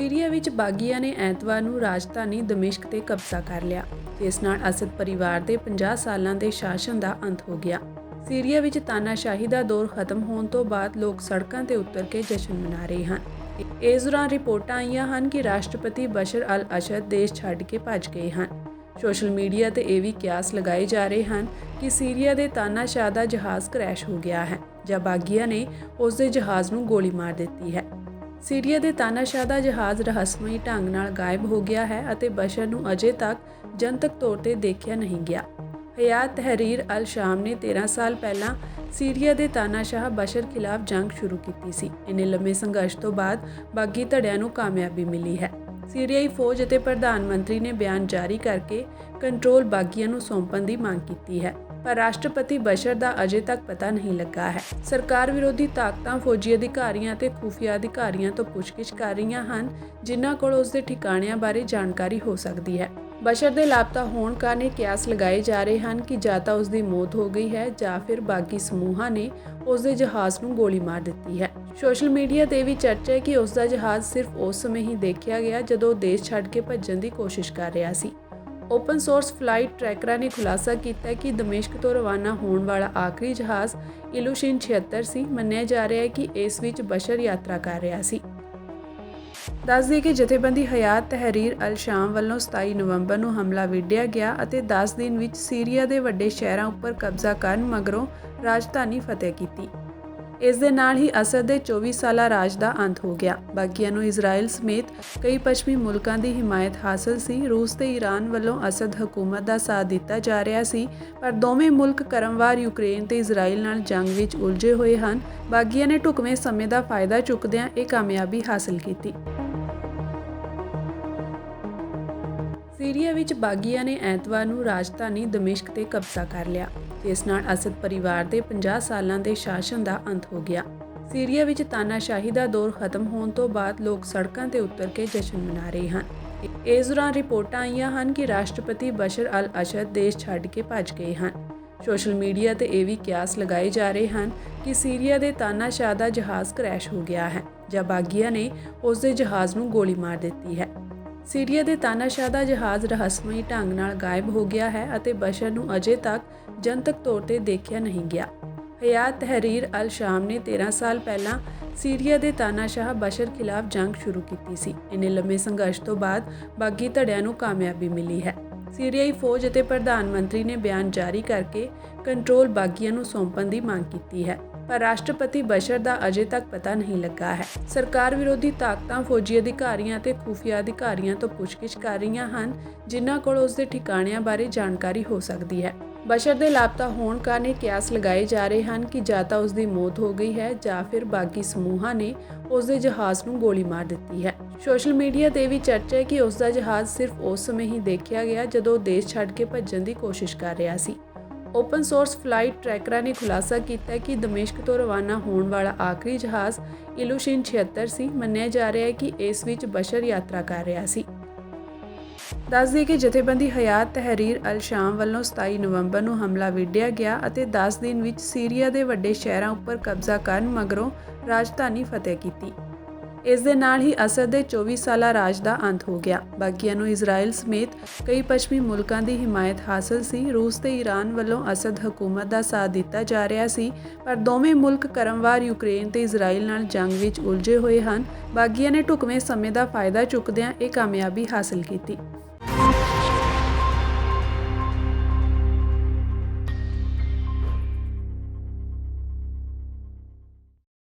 Syria ਵਿੱਚ ਬਾਗੀਆਂ ਨੇ ਐਤਵਾਰ ਨੂੰ ਰਾਜਧਾਨੀ ਦਮਿਸ਼ਕ ਤੇ ਕਬਜ਼ਾ ਕਰ ਲਿਆ, ਜਿਸ ਨਾਲ ਅਸਦ ਪਰਿਵਾਰ ਦੇ 50 ਸਾਲਾਂ ਦੇ ਸ਼ਾਸਨ ਦਾ ਅੰਤ ਹੋ ਗਿਆ। ਸੀਰੀਆ ਵਿੱਚ ਤਾਨਾਸ਼ਾਹੀ ਦਾ ਦੌਰ ਖਤਮ ਹੋਣ ਤੋਂ ਬਾਅਦ ਲੋਕ ਸੜਕਾਂ ਤੇ ਉਤਰ ਕੇ ਜਸ਼ਨ ਮਨਾ ਰਹੇ ਹਨ। ਇਸ ਦੌਰਾਨ ਰਿਪੋਰਟਾਂ ਆਈਆਂ ਹਨ ਕਿ ਰਾਸ਼ਟਰਪਤੀ ਬਸ਼ਰ ਅਲ ਅਸਦ ਦੇਸ਼ ਛੱਡ ਕੇ ਭੱਜ ਗਏ ਹਨ। ਸੋਸ਼ਲ ਮੀਡੀਆ ਤੇ ਇਹ ਵੀ ਕਿਆਸ ਲਗਾਏ ਜਾ ਰਹੇ ਹਨ ਕਿ ਸੀਰੀਆ ਦੇ ਤਾਨਾਸ਼ਾਹ ਦਾ ਜਹਾਜ਼ ਕ੍ਰੈਸ਼ ਹੋ ਗਿਆ ਹੈ, ਜਾਂ ਬਾਗੀਆਂ ਨੇ ਉਸ ਦੇ ਜਹਾਜ਼ ਨੂੰ ਗੋਲੀ ਮਾਰ ਦਿੱਤੀ ਹੈ। ਸੀਰੀਆ ਦੇ ਤਾਨਾਸ਼ਾਹ ਦਾ ਜਹਾਜ਼ ਰਹੱਸਮਈ ਢੰਗ ਨਾਲ ਗਾਇਬ ਹੋ ਗਿਆ ਹੈ ਅਤੇ ਬਸ਼ਰ ਨੂੰ ਅਜੇ ਤੱਕ ਜਨਤਕ ਤੌਰ ਤੇ ਦੇਖਿਆ ਨਹੀਂ ਗਿਆ। ਹਯਾਤ ਤਹਿਰੀਰ ਅਲ ਸ਼ਾਮ ਨੇ 13 ਸਾਲ ਪਹਿਲਾਂ ਸੀਰੀਆ ਦੇ ਤਾਨਾਸ਼ਾਹ ਬਸ਼ਰ ਖਿਲਾਫ ਜੰਗ ਸ਼ੁਰੂ ਕੀਤੀ ਸੀ। ਇਨੇ ਲੰਮੇ ਸੰਘਰਸ਼ ਤੋਂ ਬਾਅਦ ਬਾਗੀ ਧੜਿਆਂ ਨੂੰ ਕਾਮਯਾਬੀ ਮਿਲੀ ਹੈ। ਸੀਰੀਆਈ ਫੌਜ ਅਤੇ ਪ੍ਰਧਾਨ ਮੰਤਰੀ ਨੇ ਬਿਆਨ ਜਾਰੀ ਕਰਕੇ ਕੰਟਰੋਲ ਬਾਗੀਆਂ ਨੂੰ ਸੌਂਪਣ ਦੀ ਮੰਗ ਕੀਤੀ ਹੈ। ਪਰ ਰਾਸ਼ਟਰਪਤੀ ਬਸ਼ਰ ਦਾ ਅਜੇ ਤੱਕ ਪਤਾ ਨਹੀਂ ਲੱਗਾ ਹੈ। ਸਰਕਾਰ ਵਿਰੋਧੀ ਤਾਕਤਾਂ ਫੌਜੀ ਅਧਿਕਾਰੀਆਂ ਤੇ ਖੁਫੀਆ ਅਧਿਕਾਰੀਆਂ ਤੋਂ ਪੁੱਛਗਿੱਛ ਕਰ ਰਹੀਆਂ ਹਨ, ਜਿਨ੍ਹਾਂ ਕੋਲ ਉਸ ਦੇ ਠਿਕਾਣਿਆਂ ਬਾਰੇ ਜਾਣਕਾਰੀ ਹੋ ਸਕਦੀ ਹੈ। ਬਸ਼ਰ ਦੇ ਲਾਪਤਾ ਹੋਣ ਕਾਰਨ ਇਹ ਕਿਆਸ ਲਗਾਏ ਜਾ ਰਹੇ ਹਨ ਕਿ ਜਾਂ ਤਾਂ ਉਸ ਦੀ ਮੌਤ ਹੋ ਗਈ ਹੈ ਜਾਂ ਫਿਰ ਬਾਕੀ ਸਮੂਹਾਂ ਨੇ ਉਸ ਦੇ ਜਹਾਜ਼ ਨੂੰ ਗੋਲੀ ਮਾਰ ਦਿੱਤੀ ਹੈ। ਸੋਸ਼ਲ ਮੀਡੀਆ ਤੇ ਵੀ ਚਰਚਾ ਹੈ ਕਿ ਉਸ ਦਾ ਜਹਾਜ਼ ਸਿਰਫ ਉਸ ਸਮੇਂ ਹੀ ਦੇਖਿਆ ਗਿਆ ਜਦੋਂ ਉਹ ਦੇਸ਼ ਛੱਡ ਕੇ ਭੱਜਣ ਦੀ ਕੋਸ਼ਿਸ਼ ਕਰ ਰਿਹਾ ਸੀ। ਓਪਨ ਸੋਰਸ ਫਲਾਈਟ ਟਰੈਕਰਾਂ ਨੇ ਖੁਲਾਸਾ ਕੀਤਾ ਕਿ ਦਮਿਸ਼ਕ ਤੋਂ ਰਵਾਨਾ ਹੋਣ ਵਾਲਾ ਆਖਰੀ ਜਹਾਜ਼ ਇਲੂਸ਼ਿਨ 76 ਸੀ। ਮੰਨਿਆ ਜਾ ਰਿਹਾ ਹੈ ਕਿ ਇਸ ਵਿੱਚ ਬਸ਼ਰ ਯਾਤਰਾ ਕਰ ਰਿਹਾ ਸੀ। ਦੱਸ ਦਈਏ ਕਿ ਜਥੇਬੰਦੀ ਹਯਾਤ ਤਹਿਰੀਰ ਅਲ ਸ਼ਾਮ ਵੱਲੋਂ 27 ਨਵੰਬਰ ਨੂੰ ਹਮਲਾ ਵਿੱਢਿਆ ਗਿਆ ਅਤੇ 10 ਦਿਨ ਵਿੱਚ ਸੀਰੀਆ ਦੇ ਵੱਡੇ ਸ਼ਹਿਰਾਂ ਉੱਪਰ ਕਬਜ਼ਾ ਕਰਨ ਮਗਰੋਂ ਰਾਜਧਾਨੀ ਫਤਿਹ ਕੀਤੀ। ਇਸ ਦੇ ਨਾਲ ਹੀ ਅਸਦ ਦੇ 24 ਸਾਲਾ ਰਾਜ ਦਾ ਅੰਤ ਹੋ ਗਿਆ। ਬਾਕੀਆਂ ਨੂੰ ਇਜ਼ਰਾਈਲ ਸਮੇਤ ਕਈ ਪੱਛਮੀ ਮੁਲਕਾਂ ਦੀ ਹਿਮਾਇਤ ਹਾਸਲ ਸੀ। ਰੂਸ ਤੇ ਈਰਾਨ ਵੱਲੋਂ ਅਸਦ ਹਕੂਮਤ ਦਾ ਸਾਥ ਦਿੱਤਾ ਜਾ ਰਿਹਾ ਸੀ, ਪਰ ਦੋਵੇਂ ਮੁਲਕ ਕਰਮਵਾਰ ਯੂਕਰੇਨ ਤੇ ਇਜ਼ਰਾਈਲ ਨਾਲ ਜੰਗ ਵਿੱਚ ਉਲਝੇ ਹੋਏ ਹਨ। ਬਾਗੀਆਂ ਨੇ ਢੁਕਵੇਂ ਸਮੇਂ ਦਾ ਫਾਇਦਾ ਚੁੱਕਦਿਆਂ ਇਹ ਕਾਮਯਾਬੀ ਹਾਸਲ ਕੀਤੀ। ਸੀਰੀਆ ਵਿੱਚ ਬਾਗੀਆਂ ਨੇ ਐਤਵਾਰ ਨੂੰ ਰਾਜਧਾਨੀ ਦਮਿਸ਼ਕ ਤੇ ਕਬਜ਼ਾ ਕਰ ਲਿਆ, ਜਿਸ ਨਾਲ ਅਸਦ ਪਰਿਵਾਰ ਦੇ 50 ਸਾਲਾਂ ਦੇ ਸ਼ਾਸਨ ਦਾ ਅੰਤ ਹੋ ਗਿਆ। ਸੀਰੀਆ ਵਿੱਚ ਤਾਨਾਸ਼ਾਹੀ ਦਾ ਦੌਰ ਖਤਮ ਹੋਣ ਤੋਂ ਬਾਅਦ ਲੋਕ ਸੜਕਾਂ ਤੇ ਉਤਰ ਕੇ ਜਸ਼ਨ ਮਨਾ ਰਹੇ ਹਨ। ਇਸ ਦੌਰਾਨ ਰਿਪੋਰਟਾਂ ਆਈਆਂ ਹਨ ਕਿ ਰਾਸ਼ਟਰਪਤੀ ਬਸ਼ਰ ਅਲ ਅਸਦ ਦੇਸ਼ ਛੱਡ ਕੇ ਭੱਜ ਗਏ ਹਨ। ਸੋਸ਼ਲ ਮੀਡੀਆ ਤੇ ਇਹ ਵੀ ਕਿਆਸ ਲਗਾਏ ਜਾ ਰਹੇ ਹਨ ਕਿ ਸੀਰੀਆ ਦੇ ਤਾਨਾਸ਼ਾਹ ਦਾ ਜਹਾਜ਼ ਕ੍ਰੈਸ਼ ਹੋ ਗਿਆ ਹੈ, ਜਾਂ ਬਾਗੀਆਂ ਨੇ ਉਸ ਦੇ ਜਹਾਜ਼ ਨੂੰ ਗੋਲੀ ਮਾਰ ਦਿੱਤੀ ਹੈ। ਸੀਰੀਆ ਦੇ ਤਾਨਾਸ਼ਾਹ ਦਾ ਜਹਾਜ਼ ਰਹੱਸਮਈ ਢੰਗ ਨਾਲ ਗਾਇਬ ਹੋ ਗਿਆ ਹੈ ਅਤੇ ਬਸ਼ਰ ਨੂੰ ਅਜੇ ਤੱਕ ਜਨਤਕ ਤੌਰ ਤੇ ਦੇਖਿਆ ਨਹੀਂ ਗਿਆ। ਹਯਾਤ ਤਹਿਰੀਰ ਅਲ ਸ਼ਾਮ ਨੇ 13 ਸਾਲ ਪਹਿਲਾਂ ਸੀਰੀਆ ਦੇ ਤਾਨਾਸ਼ਾਹ ਬਸ਼ਰ ਖਿਲਾਫ ਜੰਗ ਸ਼ੁਰੂ ਕੀਤੀ ਸੀ। ਇਨੇ ਲੰਮੇ ਸੰਘਰਸ਼ ਤੋਂ ਬਾਅਦ ਬਾਗੀ ਧੜਿਆਂ ਨੂੰ ਕਾਮਯਾਬੀ ਮਿਲੀ ਹੈ। ਸੀਰੀਆਈ ਫੌਜ ਅਤੇ ਪ੍ਰਧਾਨ ਮੰਤਰੀ ਨੇ ਬਿਆਨ ਜਾਰੀ ਕਰਕੇ ਕੰਟਰੋਲ ਬਾਗੀਆਂ ਨੂੰ ਸੌਂਪਣ ਦੀ ਮੰਗ ਕੀਤੀ ਹੈ। ਪਰ ਰਾਸ਼ਟਰਪਤੀ ਬਸ਼ਰ ਦਾ ਅਜੇ ਤੱਕ ਪਤਾ ਨਹੀਂ ਲੱਗਾ ਹੈ। ਸਰਕਾਰ ਵਿਰੋਧੀ ਤਾਕਤਾਂ ਫੌਜੀ ਅਧਿਕਾਰੀਆਂ ਤੇ ਖੁਫੀਆ ਅਧਿਕਾਰੀਆਂ ਤੋਂ ਪੁੱਛਗਿੱਛ ਕਰ ਰਹੀਆਂ ਹਨ, ਜਿਨ੍ਹਾਂ ਕੋਲ ਉਸ ਦੇ ਠਿਕਾਣਿਆਂ ਬਾਰੇ ਜਾਣਕਾਰੀ ਹੋ ਸਕਦੀ ਹੈ। ਬਸ਼ਰ ਦੇ ਲਾਪਤਾ ਹੋਣ ਕਾਰਨ ਇਹ ਕਿਆਸ ਲਗਾਏ ਜਾ ਰਹੇ ਹਨ ਕਿ ਜਾਂ ਤਾਂ ਉਸ ਦੀ ਮੌਤ ਹੋ ਗਈ ਹੈ ਜਾਂ ਫਿਰ ਬਾਗੀ ਸਮੂਹਾਂ ਨੇ ਉਸ ਦੇ ਜਹਾਜ਼ ਨੂੰ ਗੋਲੀ ਮਾਰ ਦਿੱਤੀ ਹੈ। ਸੋਸ਼ਲ ਮੀਡੀਆ ਤੇ ਵੀ ਚਰਚਾ ਹੈ ਕਿ ਉਸ ਦਾ ਜਹਾਜ਼ ਸਿਰਫ ਉਸ ਸਮੇਂ ਹੀ ਦੇਖਿਆ ਗਿਆ ਜਦੋਂ ਉਹ ਦੇਸ਼ ਛੱਡ ਕੇ ਭੱਜਣ ਦੀ ਕੋਸ਼ਿਸ਼ ਕਰ ਰਿਹਾ ਸੀ। ਓਪਨ ਸੋਰਸ ਫਲਾਈਟ ਟਰੈਕਰਾਂ ਨੇ ਖੁਲਾਸਾ ਕੀਤਾ ਕਿ ਦਮਿਸ਼ਕ ਤੋਂ ਰਵਾਨਾ ਹੋਣ ਵਾਲਾ ਆਖਰੀ ਜਹਾਜ਼ ਇਲੂਸ਼ਿਨ 76 ਸੀ, ਮੰਨਿਆ ਜਾ ਰਿਹਾ ਹੈ ਕਿ ਇਸ ਵਿੱਚ ਬਸ਼ਰ ਯਾਤਰਾ ਕਰ ਰਿਹਾ ਸੀ। ਦੱਸ ਦਈਏ ਕਿ ਜਥੇਬੰਦੀ ਹਯਾਤ ਤਹਿਰੀਰ ਅਲ ਸ਼ਾਮ ਵੱਲੋਂ 27 ਨਵੰਬਰ ਨੂੰ ਹਮਲਾ ਵਿੱਢਿਆ ਗਿਆ ਅਤੇ 10 ਦਿਨ ਵਿੱਚ ਸੀਰੀਆ ਦੇ ਵੱਡੇ ਸ਼ਹਿਰਾਂ ਉੱਪਰ ਕਬਜ਼ਾ ਕਰਨ ਮਗਰੋਂ ਰਾਜਧਾਨੀ ਫਤਿਹ ਕੀਤੀ। ਇਸ ਦੇ ਨਾਲ ਹੀ ਅਸਦ ਦੇ 24 ਸਾਲਾ ਰਾਜ ਦਾ ਅੰਤ ਹੋ ਗਿਆ। ਬਾਕੀਆਂ ਨੂੰ ਇਜ਼ਰਾਈਲ ਸਮੇਤ ਕਈ ਪੱਛਮੀ ਮੁਲਕਾਂ ਦੀ ਹਿਮਾਇਤ ਹਾਸਲ ਸੀ। ਰੂਸ ਤੇ ਈਰਾਨ ਵੱਲੋਂ ਅਸਦ ਹਕੂਮਤ ਦਾ ਸਾਥ ਦਿੱਤਾ ਜਾ ਰਿਹਾ ਸੀ, ਪਰ ਦੋਵੇਂ ਮੁਲਕ ਕਰਮਵਾਰ ਯੂਕਰੇਨ ਤੇ ਇਜ਼ਰਾਈਲ ਨਾਲ ਜੰਗ ਵਿੱਚ ਉਲਝੇ ਹੋਏ ਹਨ। ਬਾਗੀਆਂ ਨੇ ਢੁਕਵੇਂ ਸਮੇਂ ਦਾ ਫਾਇਦਾ ਚੁੱਕਦਿਆਂ ਇਹ ਕਾਮਯਾਬੀ ਹਾਸਲ ਕੀਤੀ।